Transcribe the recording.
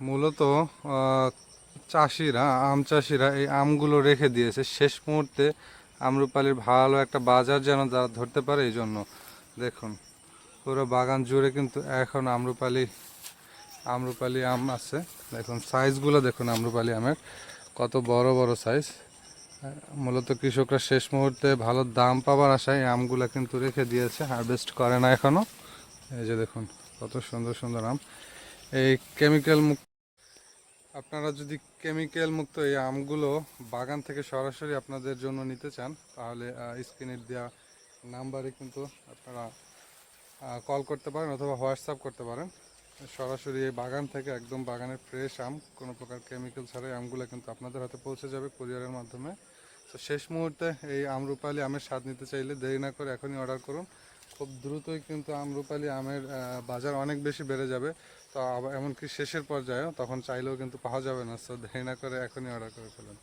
মূলত চাষিরা, আম চাষিরা এই আমগুলো রেখে দিয়েছে। শেষ মুহূর্তে আমরুপালির ভালো একটা বাজার যেন তারা ধরতে পারে এই জন্য। দেখুন, পুরো বাগান জুড়ে কিন্তু এখন আমরুপালি আমরুপালি আম আছে। দেখুন সাইজগুলো দেখুন আমরুপালি আমের। কত বড় বড় সাইজ মূলত কৃষকরা শেষ মুহূর্তে ভালো দাম পাওয়ার আশায় আমগুলো কিন্তু রেখে দিয়েছে হারভেস্ট করে না এখনও এই যে দেখুন, কত সুন্দর সুন্দর আম। এই কেমিক্যাল মুক্ত আপনারা যদি কেমিক্যাল মুক্ত এই আমগুলো বাগান থেকে সরাসরি আপনাদের জন্য নিতে চান, তাহলে স্ক্রিনের দেওয়া নাম্বারে কিন্তু আপনারা কল করতে পারেন অথবা হোয়াটসঅ্যাপ করতে পারেন। সরাসরি এই বাগান থেকে একদম বাগানের ফ্রেশ আম, কোনো প্রকার কেমিক্যাল ছাড়াই আমগুলো কিন্তু আপনাদের হাতে পৌঁছে যাবে কুরিয়ারের মাধ্যমে। তো শেষ মুহূর্তে এই আমরুপালি আমের স্বাদ নিতে চাইলে দেরি না করে এখনই অর্ডার করুন। খুব দ্রুতই কিন্তু আমরুপালি আমের বাজার অনেক বেশি বেড়ে যাবে। তো এমনকি শেষের পর্যায়েও তখন চাইলেও কিন্তু পাওয়া যাবে না। সো দেরি না করে এখনই অর্ডার করে ফেলুন।